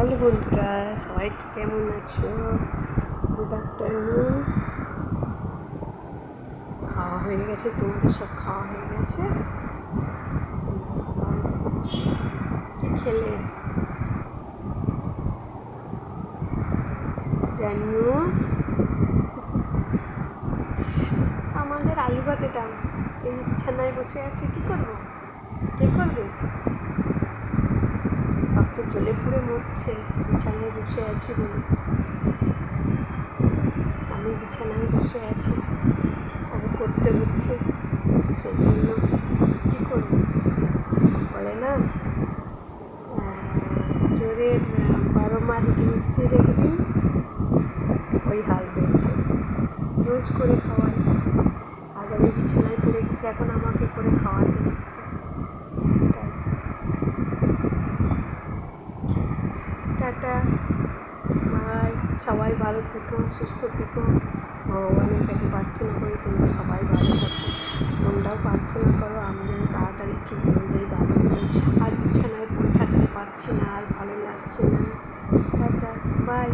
Hello বন্ধুরা, সবাই কেমন আছো? গুড আফটারনুন খাওয়া হয়ে গেছে, তোমাদের সব খাওয়া হয়ে গেছে? তোমরা কি খেলে? জানিও। আমাদের আলু ভাতেটা, এই বিছানায় বসে আছে, কি করব? কে করবে? জ্বলে পুড়ে মরছে, বিছানায় বসে আছি বলে। আমি বিছানায় বসে আছি। তাকে করতে হচ্ছে সেই জন্য কী করব? বলে না চোরের বারো মাস গৃহস্থী দেখবি ওই হাল হয়েছে। রোজ করে খাওয়াই। আজ আমি বিছানায় পড়ে গেছি, এখন আমাকে করে খাওয়াতে হচ্ছে। টাটা। বাই। সবাই ভালো থেকো, সুস্থ থেকো। ভগবানের কাছে প্রার্থনা করি তোমরা সবাই ভালো থাকো। তোমরাও প্রার্থনা করো, আমি যেন তাড়াতাড়ি ঠিক হয়ে যাই, ভালো হয়ে আর বিছানায় পড়ে থাকতে পারছি না, আর ভালো লাগছে না। Tata, bye.